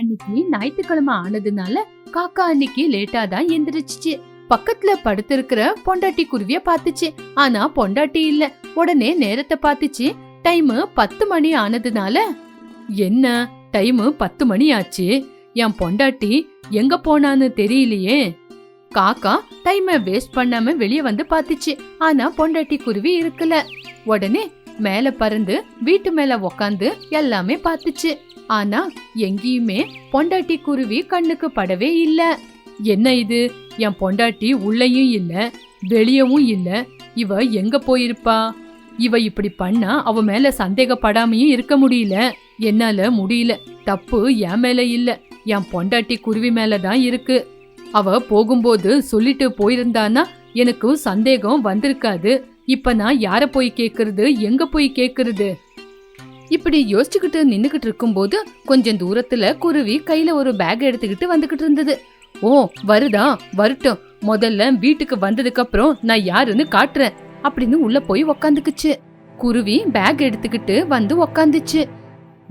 அன்னைக்கு ஞாயிற்றுக்கிழமை ஆனதுனால காக்கா அன்னைக்கு லேட்டா தான் எந்திரிச்சிச்சு. பக்கத்துல படுத்திருக்கிற பொண்டாட்டி குருவிய பாத்துச்சு ஆனா பொண்டாட்டி இல்ல. உடனே நேரத்தை பாத்துச்சு டைம் பத்து மணி ஆனதுனால என்ன? டைம் பத்து மணி ஆச்சு. என் பொண்டாட்டி எங்க போனான்னு தெரியலையே. காக்கா டைமை வேஸ்ட் பண்ணாம வெளியே வந்து பாத்துச்சு ஆனா பொண்டாட்டி குருவி இருக்கல. உடனே மேல பறந்து வீட்டு மேல உக்காந்து எல்லாமே பாத்துச்சு ஆனா எங்கேயுமே பொண்டாட்டி குருவி கண்ணுக்கு படவே இல்ல. என்ன இது? என் பொண்டாட்டி உள்ளயும் இல்ல வெளியவும் இல்ல. இவ எங்க போயிருப்பா? இவ இப்படி பண்ணா அவ மேல சந்தேகப்படாமையும் இருக்க முடியல. என்னால முடியல. தப்பு என் மேல இல்ல. என் பொண்டாட்டி குருவி மேல தான் இருக்கு. அவ போகும்போது சொல்லிட்டு போயிருந்தானா எனக்கு சந்தேகம் வந்திருக்காது. இப்ப நான் யார போய் கேக்குறது? எங்க போய் கேக்குறது? இப்படி யோசிச்சுக்கிட்டு நின்னுகிட்டு இருக்கும்போது கொஞ்சம் தூரத்துல குருவி கையில ஒரு பேக் எடுத்துக்கிட்டு வந்துகிட்டு இருந்தது. ஓ வருதா? வரட்டும். முதல்ல வீட்டுக்கு வந்ததுக்கு அப்புறம் நான் யாருன்னு காட்டுறேன் அப்படின்னு உள்ள போய் உக்காந்துக்குச்சு. குருவி பேக் எடுத்துக்கிட்டு வந்து உக்காந்துச்சு.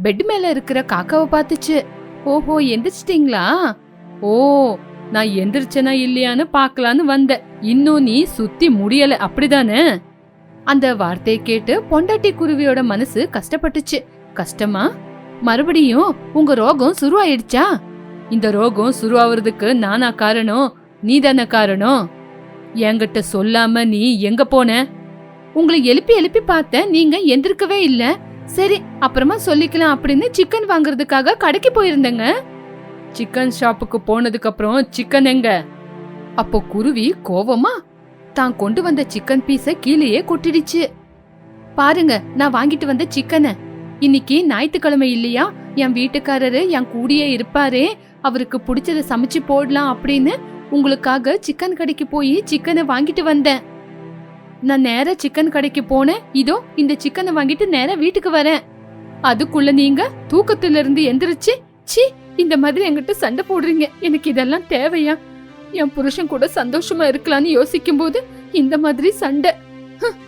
பெட் மேல இருக்கிற காக்காவை பார்த்துச்சு. ஓஹோ எந்திரிச்சிட்டிங்களா? ஓ நான் எந்திரிச்சனா இல்லையான்னு பார்க்கலான்னு வந்தேன். இன்னும் நீ சுத்தி முடியல. அப்படிதானே? அந்த வார்த்தையை கேட்டு பொண்டாட்டி குருவியோட மனசு கஷ்டப்பட்டுச்சு. கஷ்டமா? மறுபடியும் உங்க ரோகம் சுருவாயிடுச்சா? இந்த ரோகம் சுருவாவதுக்கு நானா காரணம்? நீ தானே காரணம்? என்கிட்ட சொல்லாம நீ எங்க போன? உங்களை எழுப்பி எழுப்பி பார்த்தேன் நீங்க எந்திருக்கவே இல்ல. சரி அப்புறமா சொல்லிக்கலாம் அப்படின்னு சிக்கன் வாங்குறதுக்காக கடைக்கு போயிருந்தேங்க. சிக்கன் ஷாப்புக்கு போனதுக்கு அப்புறம் சிக்கன் எங்க? அப்போ குருவி கோவமா தான் கொண்டு வந்த சிக்கன் பீஸ கீழேயே கொட்டிடுச்சு. பாருங்க நான் வாங்கிட்டு வந்த சிக்கனை இன்னைக்கு ஞாயிற்றுக்கிழமை இல்லையா? என் வீட்டுக்காரரு என் கூடயே இருப்பாரே. அவருக்கு பிடிச்சத சமைச்சு போடலாம் அப்படின்னு உங்களுக்காக சிக்கன் கடைக்கு போய் சிக்கனை வாங்கிட்டு வந்தேன். நான் நேர சிக்கன் கடைக்கு போனேன். இதோ இந்த சிக்கனை வாங்கிட்டு நேர வீட்டுக்கு வரேன். அதுக்குள்ள நீங்க தூக்கத்துல இருந்து எந்திரிச்சு சி இந்த மாதிரி என்கிட்ட சண்டை போடுறீங்க. எனக்கு இதெல்லாம் தேவையா? என் புருஷன் கூட சந்தோஷமா இருக்கலாம்னு யோசிக்கும் போது இந்த மாதிரி சண்டை.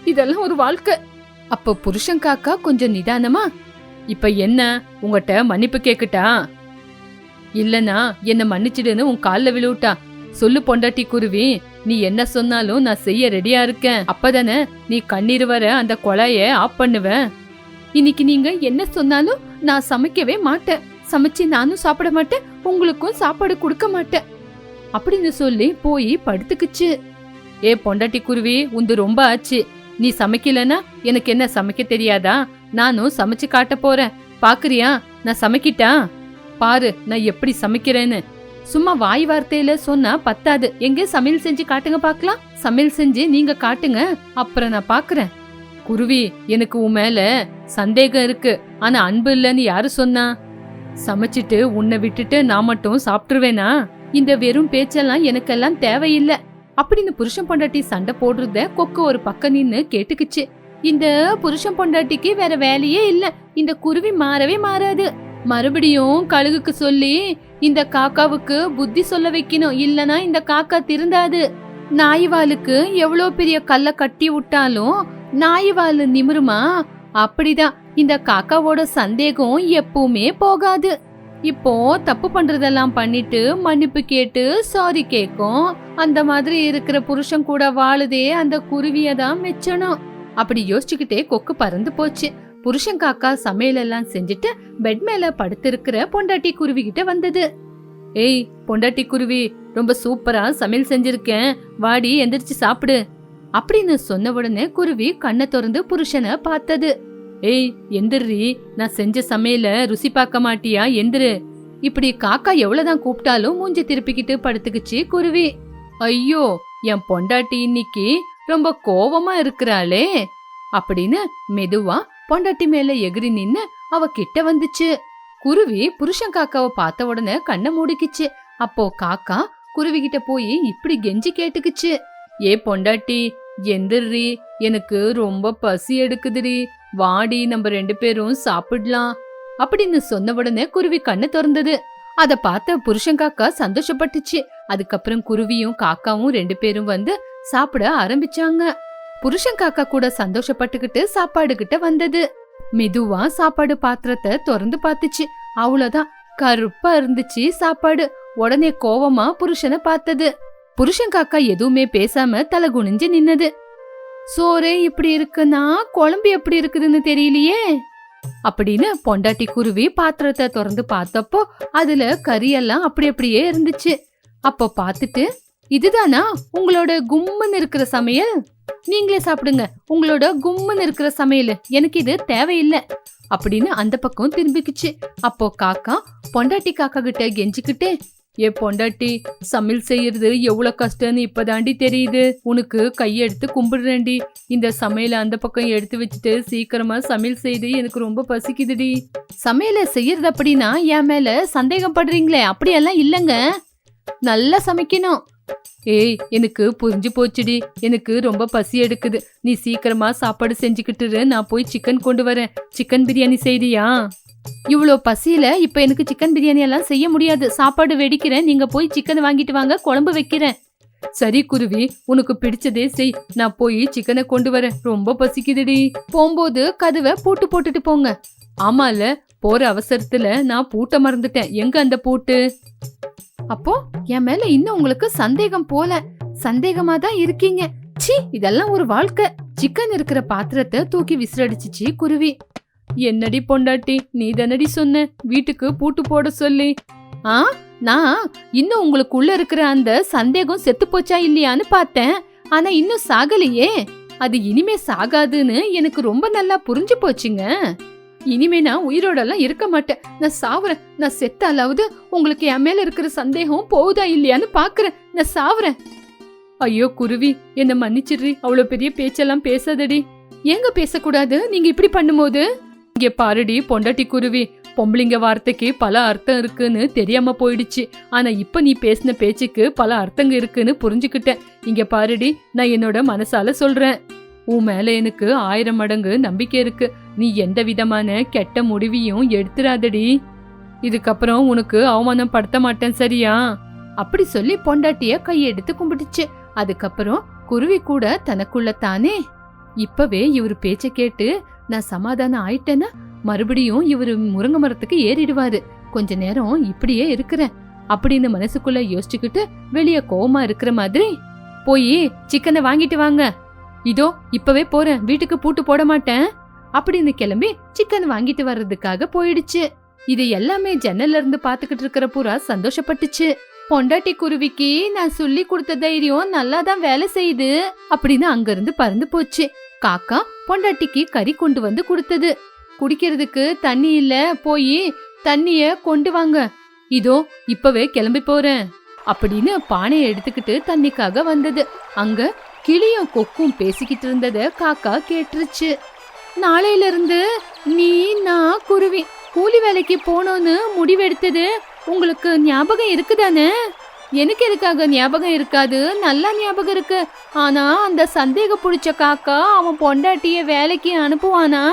இதெல்லாம் ஒரு வாழ்க்கை. அப்ப புருஷன் காக்கா கொஞ்சம் நிதானமா இப்ப என்ன? உங்ககிட்ட மன்னிப்பு கேக்குட்டா? இல்லனா என்ன மன்னிச்சிடுன்னு உன் கால்ல விழுவிட்டா. சொல்லு பொண்டாட்டி குருவி நீ என்ன சொன்னாலும் நான் செய்ய ரெடியா இருக்கேன். அப்பதானே நீ கண்ணீர் வர அந்த கொலைய ஆஃப் பண்ணுவ. இன்னைக்கு நீங்க என்ன சொன்னாலும் நான் சமைக்கவே மாட்டேன். சமைச்சு நானும் சாப்பிட மாட்டேன். உங்களுக்கும் சாப்பாடு கொடுக்க மாட்டேன். அப்படின்னு சொல்லி போய் படுத்துக்குச்சு. ஏ பொண்டாட்டி குருவி உந்து ரொம்ப ஆச்சு. நீ சமைக்கலனா எனக்கு என்ன சமைக்க தெரியாதா? நானும் சமைச்சு காட்ட போறேன். பாக்குறியா? நான் சமைக்கிட்டா? பாரு நான் எப்படி சமைக்கிறேன்னு. சும்மா வாய் வார்த்தையில சொன்னா பத்தாது. எங்க சமையல் செஞ்சு காட்டுங்க பார்க்கலாம் சமையல் செஞ்சு நீங்க காட்டுங்க. அப்புறம் நான் பாக்குறேன். குருவி எனக்கு உன் மேல சந்தேகம் இருக்கு. ஆனா அன்பு இல்லைன்னு யாரு சொன்னா? சமைச்சிட்டு உன்னை விட்டுட்டு நான் மட்டும் சாப்பிட்டுருவேனா? இந்த வெறும் பேச்செல்லாம் எனக்கெல்லாம் தேவையில்லை. அப்படின்னு புருஷன் பொண்டாட்டி சண்டை போடுறத கொக்கு ஒரு பக்கம் நின்னு கேட்டுக்குச்சு. இந்த புருஷன் பொண்டாட்டிக்கு வேற வேலையே இல்ல. இந்த குருவி மாறவே மாறாது. மறுபடியும் கழுகுக்கு சொல்லி இந்த காக்காவுக்கு புத்தி சொல்ல வைக்கணும். இல்லனா இந்த காக்கா திருந்தாது. நாய்வாலுக்கு எவ்வளோ பெரிய கல்ல கட்டி விட்டாலும் நாய்வாலு நிமிருமா? அப்படிதான். இந்த காக்காவோட சந்தேகம் எப்பவுமே போகாது. இப்போ தப்பு பண்றதெல்லாம் பண்ணிட்டு மன்னிப்பு கேட்டு சாரி கேக்கும். அந்த மாதிரி இருக்கிற புருஷன் கூட வாழுதே அந்த குருவிய தான் மெச்சணும். அப்படி யோசிச்சுக்கிட்டே கொக்கு பறந்து போச்சு. புருஷன் காக்கா சமையல் எல்லாம் செஞ்சுட்டு பெட் மேல படுத்திருக்கிற பொண்டாட்டி குருவி கிட்ட வந்தது. ஏய் பொண்டாட்டி குருவி ரொம்ப சூப்பரா சமையல் செஞ்சிருக்கேன். வாடி எந்திரிச்சு சாப்பிடு. அப்படின்னு சொன்ன உடனே குருவி கண்ணை திறந்து புருஷனை பார்த்தது. ஏய் எந்திரி நான் செஞ்ச சமையல ருசி பார்க்க மாட்டியா? எந்திரு. இப்படி காக்கா எவ்வளவுதான் கூப்பிட்டாலும் மூஞ்சி திருப்பிக்கிட்டு படுத்துக்குச்சு குருவி. ஐயோ என் பொண்டாட்டி இன்னைக்கு ரொம்ப கோவமா இருக்கிறாளே. அப்படின்னு மெதுவா பொண்டாட்டி மேல எகிரி நின்னு அவ கிட்ட வந்துச்சு. குருவி புருஷன் காக்காவை பார்த்த உடனே கண்ணை மூடிக்குச்சு. அப்போ காக்கா குருவி கிட்ட போய் இப்படி கெஞ்சி கேட்டுக்குச்சு. ஏ பொண்டாட்டி எந்திரி எனக்கு ரொம்ப பசி எடுக்குதுடி. வாடி நம்ம ரெண்டு பேரும் சாப்பிடலாம் அப்படின்னு சொன்ன உடனே குருவி கண்ணு திறந்தது. அத பார்த்த புருஷன் காக்கா சந்தோஷப்பட்டுச்சு. அதுக்கப்புறம் குருவியும் காக்காவும் ரெண்டு பேரும் வந்து சாப்பிட ஆரம்பிச்சாங்க. புருஷன் காக்கா கூட சந்தோஷப்பட்டுக்கிட்டு சாப்பாடு கிட்ட வந்தது. மெதுவா சாப்பாடு பாத்திரத்தை திறந்து பார்த்துச்சு. அவ்வளவுதான். கருப்பா இருந்துச்சு சாப்பாடு. உடனே கோவமா புருஷனை பார்த்தது. புருஷன் காக்கா எதுவுமே பேசாம தலை குனிஞ்சு நின்னது. சோறு இப்படி இருக்குன்னா குழம்பு எப்படி இருக்குதுன்னு தெரியலையே. அப்படின்னு பொண்டாட்டி குருவி பாத்திரத்தை திறந்து பார்த்தப்போ அதுல கறியெல்லாம் அப்படி அப்படியே இருந்துச்சு. அப்போ பார்த்துட்டு இதுதானா உங்களோட கும்முன்னு இருக்கிற சமையல்? நீங்களே சாப்பிடுங்க உங்களோட கும்முன்னு இருக்கிற சமையல் எனக்கு இது தேவையில்லை. அப்படின்னு அந்த பக்கம் திரும்பிக்குச்சு. அப்போ காக்கா பொண்டாட்டி காக்கா கிட்ட கெஞ்சிக்கிட்டே ஏ பொண்டாட்டி சமையல் செய்யறது எவ்வளவு கஷ்டம்னு இப்பதாண்டி தெரியுது. உனக்கு கையெடுத்து கும்பிடுறேன்டி. இந்த சமையலை அந்த பக்கம் எடுத்து வச்சுட்டு சீக்கிரமா சமையல் செய்து எனக்கு ரொம்ப பசிக்குதுடி. சமையலை செய்யறது அப்படின்னா என் மேல சந்தேகம் படுறீங்களே? அப்படியெல்லாம் இல்லைங்க. நல்லா சமைக்கணும். ஏய் எனக்கு புரிஞ்சு போச்சுடி. எனக்கு ரொம்ப பசி எடுக்குது. நீ சீக்கிரமா சாப்பாடு செஞ்சுக்கிட்டு நான் போய் சிக்கன் கொண்டு வரேன். சிக்கன் பிரியாணி செய்றியா? இவ்வளோ பசியில இப்ப எனக்கு சிக்கன் பிரியாணி எல்லாம் செய்ய முடியாது. சாப்பாடு வெடிக்கிறேன். நீங்க போய் சிக்கன் வாங்கிட்டு வாங்க. குழம்பு வைக்கிறேன். சரி குருவி உனக்கு பிடிச்சதே செய். நான் போய் சிக்கனை கொண்டு வரேன். ரொம்ப பசிக்குதுடி. போகும்போது கதவை பூட்டு போட்டுட்டு போங்க. ஆமால போற அவசரத்துல நான் பூட்ட மறந்துட்டேன். எங்க அந்த பூட்டு? அப்போ என் மேல இன்னும் உங்களுக்கு சந்தேகம் போல. சந்தேகமா தான் இருக்கீங்க. சி இதெல்லாம் ஒரு வாழ்க்கை. சிக்கன் இருக்கிற பாத்திரத்தை தூக்கி விசிறடிச்சிச்சு குருவி. என்னடி பொண்டாட்டி நீ தானடி சொன்ன? வீட்டுக்கு பூட்டு போட சொல்லி. ஆ? நான் இன்னும் உங்களுக்குள்ள இருக்கிற அந்த சந்தேகம் செத்து போச்சா இல்லையான்னு பார்த்தேன். ஆனா இன்னும் சாகலையே. அது இனிமே சாகாதுன்னு எனக்கு ரொம்ப நல்லா புரிஞ்சு போச்சுங்க. இனிமே நான் உயிரோடலாம் இருக்க மாட்டேன். நான் சாவுறேன். நான் செத்தாலாவது உங்களுக்கு என் மேல இருக்கிற சந்தேகம் போகுதா இல்லையான்னு பாக்குறேன். நான் சாவுறேன். ஐயோ குருவி என்ன மன்னிச்சிடுறி. அவ்வளவு பெரிய பேச்செல்லாம் பேசாதடி. ஏங்க பேசக்கூடாது? நீங்க இப்படி பண்ணும்போது? இங்க பாருடி பொண்டாட்டி குருவி. பொம்பளைங்க வார்த்தைக்கு பல அர்த்தம் இருக்குன்னு தெரியாம போயிடுச்சு. ஆனா இப்ப நீ பேசின பேச்சுக்கு பல அர்த்தங்க இருக்குன்னு புரிஞ்சுக்கிட்டேன். இங்க பாருடி நான் என்னோட மனசால சொல்றேன். உன் மேல எனக்கு ஆயிரம் மடங்கு நம்பிக்கை இருக்கு. நீ எந்த விதமான கெட்ட முடிவையும் எடுத்துறாதடி. இதுக்கப்புறம் உனக்கு அவமானம் படுத்த மாட்டேன் சரியா? அப்படி சொல்லி பொண்டாட்டிய கையெடுத்து கும்பிட்டுச்சு. அதுக்கப்புறம் குருவி கூட தனக்குள்ள தானே இப்பவே இவர் பேச்ச கேட்டு நான் சமாதானம் ஆயிட்டேன்னா மறுபடியும் இவரு முருங்க மரத்துக்கு ஏறிடுவாரு. கொஞ்ச நேரம் இப்படியே இருக்கிறேன். அப்படின்னு மனசுக்குள்ள யோசிச்சுக்கிட்டு வெளிய கோவமா இருக்கிற மாதிரி போய் சிக்கனை வாங்கிட்டு வாங்க. இதோ இப்பவே போறேன். வீட்டுக்கு பூட்டு போட மாட்டேன். அப்படின்னு கிளம்பி சிக்கன் வாங்கிட்டு வர்றதுக்காக போயிடுச்சு. இது எல்லாமே ஜன்னல்ல இருந்து பாத்துக்கிட்டு இருக்கிற புறா சந்தோஷப்பட்டுச்சு. பொண்டாட்டி குருவிக்கு நான் சொல்லி கொடுத்த தைரியம் நல்லா தான் வேலை செய்யுது. அப்படின்னு அங்கிருந்து பறந்து போச்சு. காக்கா பொண்டாட்டிக்கு கறி கொண்டு வந்து கொடுத்தது. குடிக்கிறதுக்கு தண்ணி இல்ல போய் தண்ணிய கொண்டு வாங்க. இதோ இப்பவே கிளம்பி போறேன். அப்படின்னு பானையை எடுத்துக்கிட்டு தண்ணிக்காக வந்தது. அங்க கிளியும் கொக்கும் பேசிக்கிட்டு இருந்தத காக்கா கேட்டுருச்சு. நாளையில இருந்து நீ நான் குருவி கூலி வேலைக்கு போனோன்னு முடிவெடுத்தது. உங்களுக்கு ஞாபகம் இருக்குதானே? எனக்கு எதுக்காக ஞாபகம் இருக்காது? நல்லா ஞாபகம் இருக்கு. ஆனா அந்த சந்தேக பிடிச்ச காக்கா அவன் பொண்டாட்டிய வேலைக்கு அனுப்புவானா?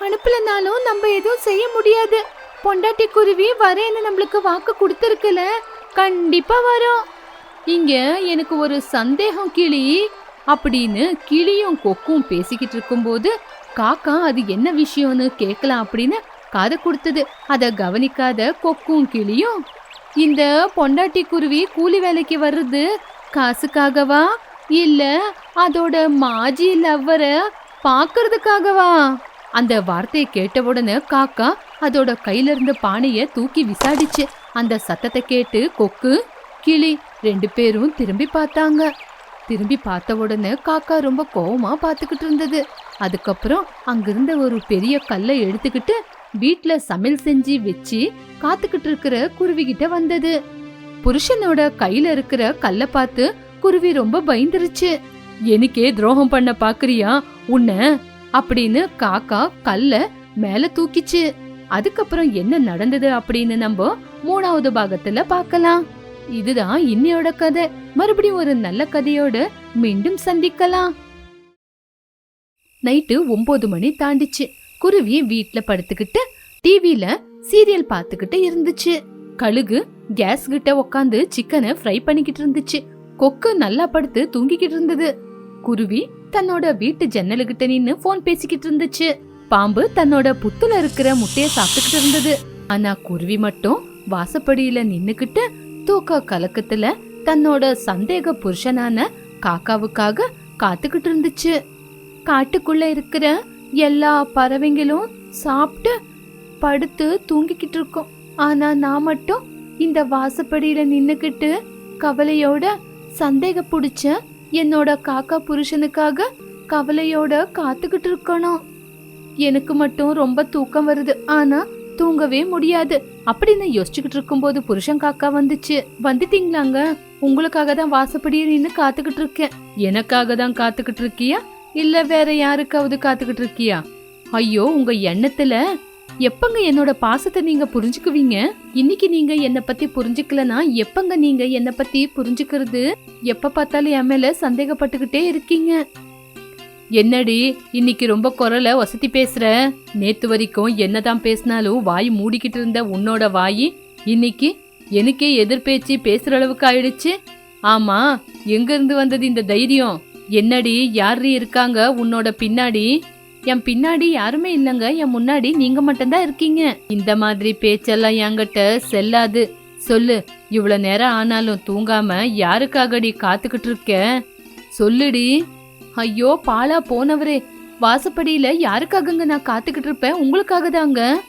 அனுப்பலனாலும் நம்ம எதுவும் செய்ய முடியாது. பொண்டாட்டி குருவி வரேன்னு நம்மளுக்கு வாக்கு கொடுத்துருக்குல கண்டிப்பா வரும். இங்க எனக்கு ஒரு சந்தேகம் கிளி. அப்படின்னு கிளியும் கொக்கும் பேசிக்கிட்டு இருக்கும்போது காக்கா அது என்ன விஷயம்னு கேட்கலாம் அப்படின்னு காதை கொடுத்தது. அதை கவனிக்காத கொக்கும் கிளியும் இந்த பொண்டாட்டி குருவி கூலி வேலைக்கு வர்றது காசுக்காகவா? இல்ல அதோட மாஜி லவ்வரை பாக்குறதுக்காகவா? அந்த வார்த்தையை கேட்ட உடனே காக்கா அதோட கையில இருந்த பானைய தூக்கி விசாடிச்சு அந்த சத்தத்தை கேட்டு கொக்கு கிளி ரெண்டு பேரும் திரும்பி பார்த்தாங்க. திரும்பி பார்த்த உடனே காக்கா ரொம்ப கோவமா பார்த்துக்கிட்டு இருந்தது. அதுக்கப்புறம் அங்கிருந்த ஒரு பெரிய கல்லை எடுத்துக்கிட்டு வீட்ல சமையல் செஞ்சு வச்சு காத்துக்கிட்டு இருக்கிற குருவி கிட்ட வந்தது. புருஷனோட கையில இருக்கிற கல்ல பார்த்து குருவி ரொம்ப பயந்துருச்சு. எனக்கே துரோகம் பண்ண பாக்குறியா? உன்ன? அப்படின்னு காக்கா கல்ல மேல தூக்கிச்சு. அதுக்கப்புறம் என்ன நடந்தது அப்படின்னு நம்ம மூணாவது பாகத்துல பார்க்கலாம். இதுதான் இன்னையோட கதை. மறுபடியும் ஒரு நல்ல கதையோட மீண்டும் சந்திக்கலாம். நைட்டு ஒன்பது மணி தாண்டிச்சு. குருவி வீட்ல படுத்துக்கிட்டு டிவில சீரியல் பார்த்துக்கிட்டு இருந்துச்சு. கழுகு கேஸ் கிட்ட உக்காந்து சிக்கனை ஃப்ரை பண்ணிக்கிட்டு இருந்துச்சு. கொக்கு நல்லா படுத்து தூங்கிக்கிட்டு இருந்தது. குருவி தன்னோட வீட்டு ஜன்னலுகிட்ட நின்னு போன் பேசிக்கிட்டு இருந்துச்சு. பாம்பு தன்னோட புத்துல இருக்கிற முட்டைய சாப்பிட்டுக்கிட்டு இருந்தது. ஆனா குருவி மட்டும் வாசப்படியில நின்னுக்கிட்டு தூக்க கலக்கத்துல தன்னோட சந்தேக புருஷனான காக்காவுக்காக காத்துக்கிட்டு இருந்துச்சு. காட்டுக்குள்ள இருக்கிற எல்லா பறவைங்களும் சாப்பிட்டு படுத்து தூங்கிக்கிட்டு இருக்கோம். ஆனா நான் மட்டும் இந்த வாசப்படியில நின்னுக்கிட்டு கவலையோட சந்தேக புடிச்ச என்னோட காக்கா புருஷனுக்காக கவலையோட காத்துக்கிட்டு இருக்கணும். எனக்கு மட்டும் ரொம்ப தூக்கம் வருது. ஆனா தூங்கவே முடியாது. அப்படின்னு யோசிச்சுக்கிட்டு இருக்கும்போது புருஷன் காக்கா வந்துச்சு. வந்துட்டீங்களாங்க? உங்களுக்காக தான் வாசப்படியே நின்று காத்துக்கிட்டு இருக்கேன். எனக்காக தான் காத்துக்கிட்டு இருக்கியா? இல்ல வேற யாருக்காவது காத்துக்கிட்டு இருக்கியா ஐயோ உங்க எண்ணத்துல. எப்பங்க என்னோட பாசத்தை நீங்க புரிஞ்சுக்குவீங்க? இன்னைக்கு நீங்க என்ன பத்தி புரிஞ்சுக்கலனா எப்பங்க நீங்க என்ன பத்தி புரிஞ்சுக்கிறது? எப்ப பார்த்தாலும் என் மேல சந்தேகப்பட்டுக்கிட்டே இருக்கீங்க. என்னடி இன்னைக்கு ரொம்ப குரல வசதி பேசுற? நேத்து வரைக்கும் என்னதான் பேசினாலும் வாய் மூடிக்கிட்டு இருந்த உன்னோட வாய் இன்னைக்கு எனக்கே எதிர்பேச்சு பேசுற அளவுக்கு ஆயிடுச்சு. ஆமா எங்க இருந்து வந்தது இந்த தைரியம்? என்னடி யாரு இருக்காங்க? உன்னோட பின்னாடி? என் பின்னாடி யாருமே இல்லைங்க. என் முன்னாடி நீங்க மட்டும்தான் இருக்கீங்க. இந்த மாதிரி பேச்செல்லாம் என்கிட்ட செல்லாது. சொல்லு இவ்வளவு நேரம் ஆனாலும் தூங்காம யாருக்காகடி காத்துக்கிட்டு இருக்க? சொல்லுடி. ஐயோ பாலா போனவரே. வாசப்படியில யாருக்காகங்க நான் காத்துக்கிட்டு இருப்பேன்? உங்களுக்காக தாங்க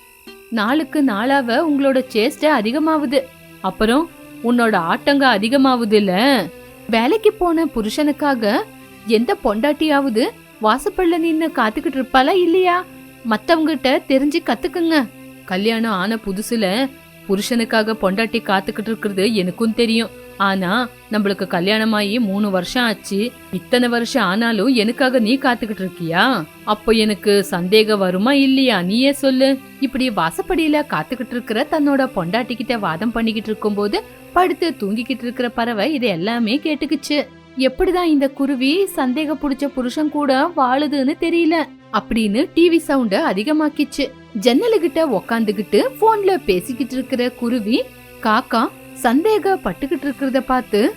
நாளுக்கு நாளாவ உங்களோட சேஸ்ட அதிகமாகுது அப்புறம் உன்னோட ஆட்டங்க அதிகமாகுது இல்ல வேலைக்கு போன புருஷனுக்காக எந்த பொண்டாட்டியாவது வாசப்பள்ள நின்னு காத்துக்கிட்டு இருப்பாளா இல்லையா? மத்தவங்கிட்ட தெரிஞ்சு கத்துக்குங்க. கல்யாணம் ஆன புதுசுல புருஷனுக்காக பொண்டாட்டி காத்துக்கிட்டு இருக்கிறது எனக்கும் தெரியும். ஆனா நம்மளுக்கு கல்யாணமாயி மூணு வருஷம் ஆச்சு. இத்தனை வருஷம் ஆனாலும் எனக்காக நீ காத்துக்கிட்டு இருக்கியா? அப்போ எனக்கு சந்தேகம் வருமா இல்லையா? நீயே சொல்லு. இப்படி வாசப்படியில காத்துக்கிட்டு இருக்கிற தன்னோட பொண்டாட்டி கிட்ட வாதம் பண்ணிக்கிட்டு இருக்கும்போது படுத்து தூங்கிக்கிட்டு இருக்கிற பறவை இது எல்லாமே கேட்டுக்குச்சு. எப்படிதான் இந்த குருவி சந்தேக புடிச்ச புருஷன் கூட வாழுதுன்னு தெரியல அப்படின்னு டிவி சவுண்ட அதிகமாக்கிச்சு. ஜன்னலுகிட்ட உக்காந்துகிட்டு போன்ல பேசிக்கிட்டு இருக்கிற குருவி காக்கா சந்தேகப்பட்டுக்கிட்டு இருக்கிறத பார்த்து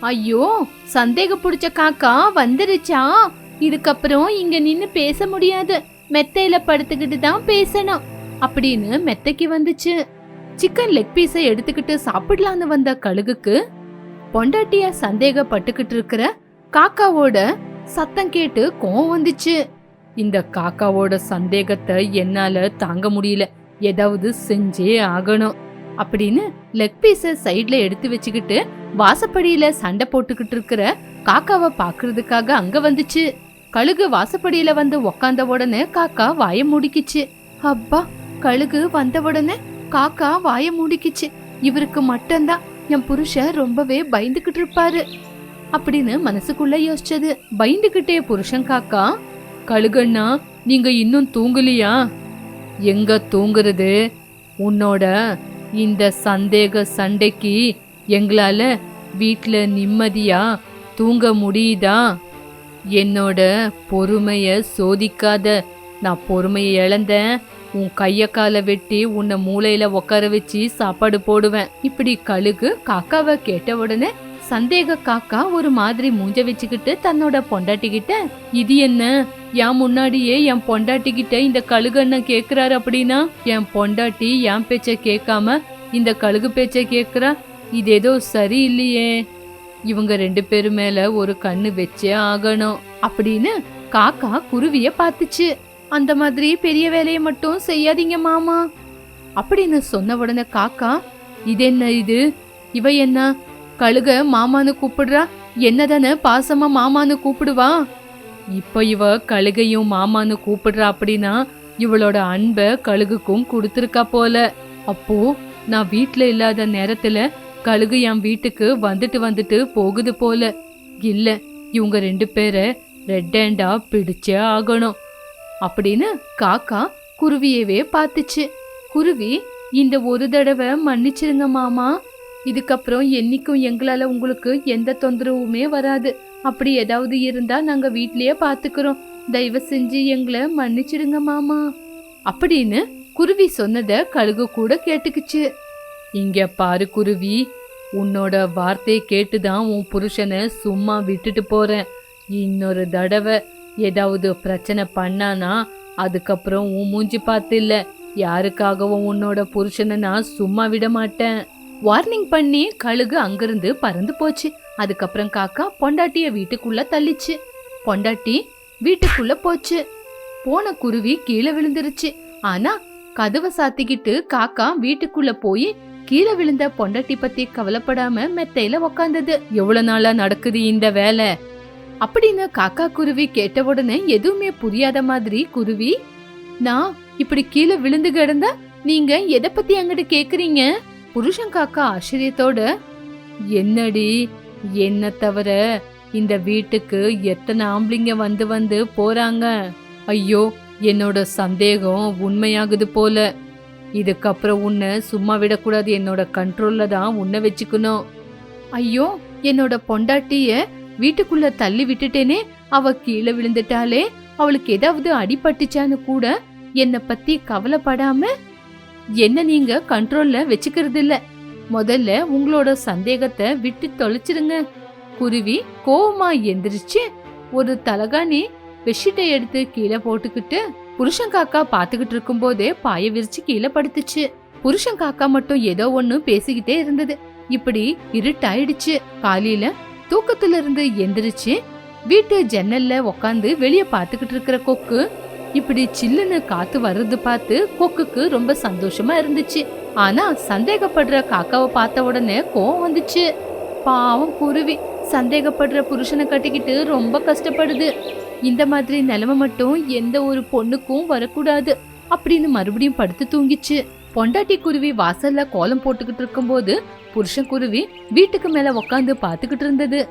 ஐயோ சந்தேக புடிச்ச காக்கா வந்துருச்சா? இதுக்கப்புறம் இங்க நின்னு பேச முடியாது. மெத்தையில படுத்துக்கிட்டு தான் பேசணும். அப்படின்னு மெத்தைக்கு வந்துச்சு. சிக்கன் லெக் பீஸை எடுத்துக்கிட்டு சாப்பிடலான்னு வந்த கழுகுக்கு பொண்டாட்டிய சந்தேகப்பட்டுக்கிட்டு இருக்கிற காக்காவோட சத்தம் கேட்டு கோவம் வந்துச்சு. இந்த காக்காவோட சந்தேகத்தை என்னால தாங்க முடியல. ஏதாவது செஞ்சே ஆகணும். அப்படின்னு லெக் பீஸ சைட்ல எடுத்து வச்சுக்கிட்டு வாசப்படியில சண்டை போட்டுக்கிட்டு இருக்கிற காக்காவை பாக்குறதுக்காக அங்க வந்துச்சு. கழுகு வாசப்படியில வந்து உக்காந்த உடனே காக்கா வாய மூடிக்கிச்சு. அப்பா கழுகு வந்த உடனே காக்கா வாய மூடிக்கிச்சு. இவருக்கு மட்டும்தான் என் புருஷன் ரொம்பவே பயந்துகிட்டு இருப்பாரு அப்படின்னு மனசுக்குள்ள யோசிச்சது. பயந்துகிட்டே புருஷன் காக்கா கழுகண்ணா நீங்க இன்னும் தூங்கலையா? எங்க தூங்குறது? உன்னோட இந்த சந்தேக சண்டைக்கு எங்களால வீட்ல நிம்மதியா தூங்க முடியுதா? என்னோட பொறுமைய சோதிக்காத நான் பொறுமையை இழந்தேன். உன் கைய காலை வெட்டி உன்னை மூளையில உட்கார வச்சு சாப்பாடு போடுவேன். இப்படி கழுகு காக்காவை கேட்ட உடனே சந்தேக காக்கா ஒரு மாதிரி மூஞ்ச வச்சுக்கிட்டு தன்னோட பொண்டாட்டிக்கிட்ட இது என்ன? என் முன்னாடியே என் பொண்டாட்டிக்கிட்ட இந்த இந்த கழுகண்ண கேக்குறாரு அப்படின்னா என் பொண்டாட்டி என் பேச்ச கேட்காம இந்த கழுகு பேச்ச கேக்குறா? இது ஏதோ சரியில்லையே இவங்க ரெண்டு பேரும் மேல ஒரு கண்ணு வச்சே ஆகணும். அப்படின்னு காக்கா குருவிய பார்த்துச்சு. அந்த மாதிரி பெரிய வேலையை மட்டும் செய்யாதீங்க மாமா. அப்படின்னு சொன்ன உடனே காக்கா இது என்ன இது? இவ என்ன? கழுக மாமான்னு கூப்பிடுறா? என்னதானே பாசமா மாமான்னு கூப்பிடுவா? இப்ப இவ கழுகையும் மாமான்னு கூப்பிடுறா அப்படின்னா இவளோட அன்பை கழுகுக்கும் கொடுத்துருக்கா போல. அப்போ நான் வீட்டில் இல்லாத நேரத்துல கழுகு என் வீட்டுக்கு வந்துட்டு வந்துட்டு போகுது போல. இல்ல இவங்க ரெண்டு பேரை ரெட் ஹேண்டா பிடிச்சே ஆகணும். அப்படின்னு காக்கா குருவியவே பார்த்துச்சு. குருவி இந்த ஒரு தடவை மன்னிச்சிருங்க மாமா. இதுக்கப்புறம் என்னைக்கும் எங்களால் உங்களுக்கு எந்த தொந்தரவுமே வராது. அப்படி ஏதாவது இருந்தால் நாங்கள் வீட்லேயே பார்த்துக்கிறோம் தயவு செஞ்சு எங்களை மன்னிச்சிடுங்க மாமா. அப்படின்னு குருவி சொன்னதை கழுகு கூட கேட்டுக்குச்சு. இங்க பாரு குருவி உன்னோட வார்த்தையை கேட்டு தான் உன் புருஷனை சும்மா விட்டுட்டு போறேன். இன்னொரு தடவை ஏதாவது பிரச்சனை பண்ணானா அதுக்கப்புறம் உன் மூஞ்சி பார்த்து இல்ல. யாருக்காகவும் உன்னோட புருஷனை நான் சும்மா விட மாட்டேன். வார்னிங் பண்ணி கழுகு அங்கிருந்து பறந்து போச்சு. அதுக்கப்புறம் காக்கா பொண்டாட்டிய வீட்டுக்குள்ள தள்ளிச்சு. பொண்டாட்டி வீட்டுக்குள்ள போச்சு. போன குருவி கீழே விழுந்துருச்சு. ஆனா கதவை சாத்திக்கிட்டு காக்கா வீட்டுக்குள்ள போய் கீழே விழுந்த பொண்டாட்டி பத்தி கவலைப்படாம மெத்தையில உக்காந்தது. எவ்வளவு நாளா நடக்குது இந்த வேலை? அப்படின்னு காக்கா குருவி கேட்ட உடனே எதுவுமே புரியாத மாதிரி குருவி நான் இப்படி கீழே விழுந்து கிடந்தா நீங்க எதை பத்தி என்கிட்ட கேக்குறீங்க? புருஷன் காக்கா ஆச்சரியத்தோட என்னடி என்ன தவிர இந்த வீட்டுக்கு எத்தனை ஆம்பளைங்க வந்து வந்து போறாங்க? ஐயோ என்னோட சந்தேகம் உண்மையாகுது போல. இதுக்கப்புறம் உன்னை சும்மா விடக்கூடாது என்னோட கண்ட்ரோல்ல தான் உன்னை வச்சுக்கணும். ஐயோ என்னோட பொண்டாட்டிய வீட்டுக்குள்ள தள்ளி விட்டுட்டேனே அவ கீழே விழுந்துட்டாலே அவளுக்கு ஏதாவது அடிபட்டுச்சான்னு கூட என்னை பத்தி கவலைப்படாம என்ன நீங்க கண்ட்ரோல்ல வச்சுக்கிறது இல்ல. முதல்ல உங்களோட சந்தேகத்தை விட்டு தொலைச்சிருங்க. குருவி கோவமா எந்திரிச்சு ஒரு தலகாணி பெட்ஷீட்டை எடுத்து கீழே போட்டுக்கிட்டு புருஷன் காக்கா பாத்துக்கிட்டு இருக்கும்போதே பாய விரிச்சு கீழே படுத்துச்சு. புருஷன் காக்கா மட்டும் ஏதோ ஒண்ணு பேசிக்கிட்டே இருந்தது. இப்படி இருட்டாயிடுச்சு. காலையில தூக்கத்திலிருந்து எந்திரிச்சு வீட்டு ஜன்னல்ல உக்காந்து வெளியே பார்த்துக்கிட்டு இருக்கிற கொக்கு. இப்படி சில்லுன்னு காத்து வர்றது பார்த்து கொக்குக்கு ரொம்ப சந்தோஷமா இருந்துச்சு. ஆனா சந்தேகப்படுற காக்காவை பார்த்த உடனே கோவம் வந்துச்சு. பாவம் குருவி சந்தேகப்படுற புருஷனை கட்டிக்கிட்டு ரொம்ப கஷ்டப்படுது. இந்த மாதிரி நிலைமை மட்டும் எந்த ஒரு பொண்ணுக்கும் வரக்கூடாது அப்படின்னு மறுபடியும் படுத்து தூங்கிச்சு. பொண்டாட்டி குருவி வாசல்ல கோலம் போட்டுக்கிட்டு இருக்கும்போது புருஷன் குருவி வீட்டுக்கு மேல உக்காந்து பாத்துக்கிட்டு இருந்தது.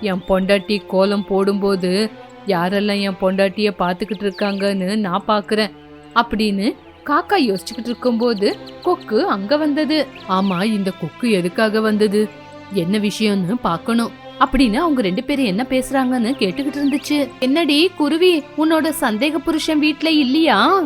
என் பொண்டாட்டி கோலம் போடும்போது யாரெல்லாம் என் பொண்டாட்டிய பாத்துக்கிட்டு இருக்காங்கன்னு நான் பாக்குறேன். அப்படின்னு காக்கா யோசிச்சுக்கிட்டு இருக்கும்போது கொக்கு அங்க வந்தது. ஆமா இந்த கொக்கு எதுக்காக வந்தது? என்ன விஷயம்னு பார்க்கணும். அப்படின்னு அவங்க ரெண்டு பேரும் என்ன பேசுறாங்கன்னு கேட்டுக்கிட்டு இருந்துச்சு. என்னடி குருவி உன்னோட சந்தேக புருஷன் வீட்ல இல்லையா?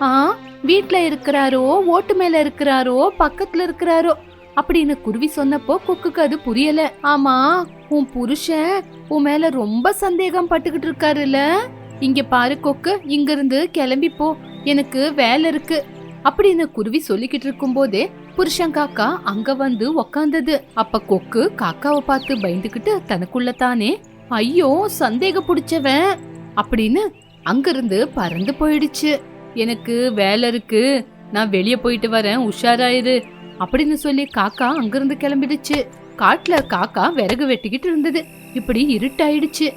ஆ வீட்ல இருக்கிறாரோ ஓட்டு மேல இருக்கிறாரோ பக்கத்துல இருக்கிறாரோ? அப்படின்னு குருவி சொன்னப்போ கொக்குக்கு அது புரியல. ஆமா உன் புருஷன் உன் மேல ரொம்ப சந்தேகம் பட்டுக்கிட்டு இருக்காருல்ல. இங்க பாரு கொக்கு இங்க இருந்து கிளம்பி போ. எனக்கு வேலை இருக்கு. அப்படின்னு குருவி சொல்லிக்கிட்டு இருக்கும்போதே புருஷன் காக்கா அங்க வந்து உக்காந்தது. அப்ப கொக்கு காக்காவை பார்த்து பயந்துகிட்டு தனக்குள்ள தானே ஐயோ சந்தேக புடிச்சவன் அப்படின்னு அங்கிருந்து பறந்து போயிடுச்சு. எனக்கு வேலை இருக்கு. நான் வெளியே போயிட்டு வரேன். உஷாராயிரு. அப்படின்னு சொல்லி காக்கா அங்கிருந்து கிளம்பிடுச்சு. காட்டுல காக்கா விறகு வெட்டிக்கிட்டு இருந்தது. இப்படி இருட்டாயிடுச்சு.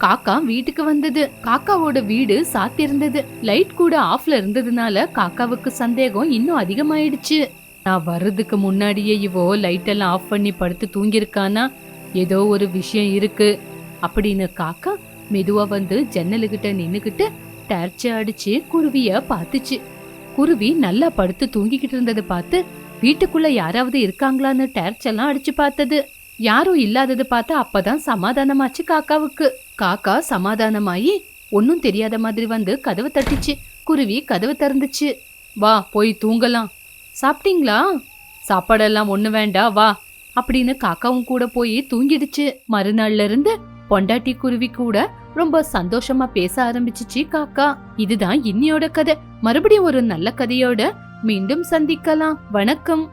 காக்கா வீட்டுக்கு வந்தது. காக்காவோட வீடு சாத்தியிருந்தது. லைட் கூட ஆஃப்ல இருந்ததுனால காக்காவுக்கு சந்தேகம் இன்னும் அதிகமாயிடுச்சு. நான் வர்றதுக்கு முன்னாடியே இவோ லைட்டெல்லாம் ஆஃப் பண்ணி படுத்து தூங்கியிருக்கானா? ஏதோ ஒரு விஷயம் இருக்கு. அப்படின்னு காக்கா மெதுவா வந்து ஜன்னலுகிட்ட நின்னுக்கிட்டு டர்ச்சை அடிச்சு குருவிய பார்த்துச்சு. குருவி நல்லா படுத்து தூங்கிக்கிட்டு இருந்ததை பார்த்து வீட்டுக்குள்ள யாராவது இருக்காங்களான்னு டர்ச் எல்லாம் அடிச்சு பார்த்தது. யாரும் இல்லாதது பார்த்து அப்பதான் சமாதானமாச்சு காக்காவுக்கு. காக்கா சமாதானமாயி ஒன்னும் தெரியாத மாதிரி வந்து கதவு தட்டிச்சு. குருவி கதவு திறந்துச்சு. வா போய் தூங்கலாம். சாப்பிட்டீங்களா? சாப்பாடெல்லாம் ஒன்று வேண்டாம் வா. அப்படின்னு காக்காவும் கூட போய் தூங்கிடுச்சு. மறுநாள்ல இருந்து பொண்டாட்டி குருவி கூட ரொம்ப சந்தோஷமா பேச ஆரம்பிச்சிச்சு காக்கா. இதுதான் இன்னியோட கதை. மறுபடியும் ஒரு நல்ல கதையோட மீண்டும் சந்திக்கலாம். வணக்கம்.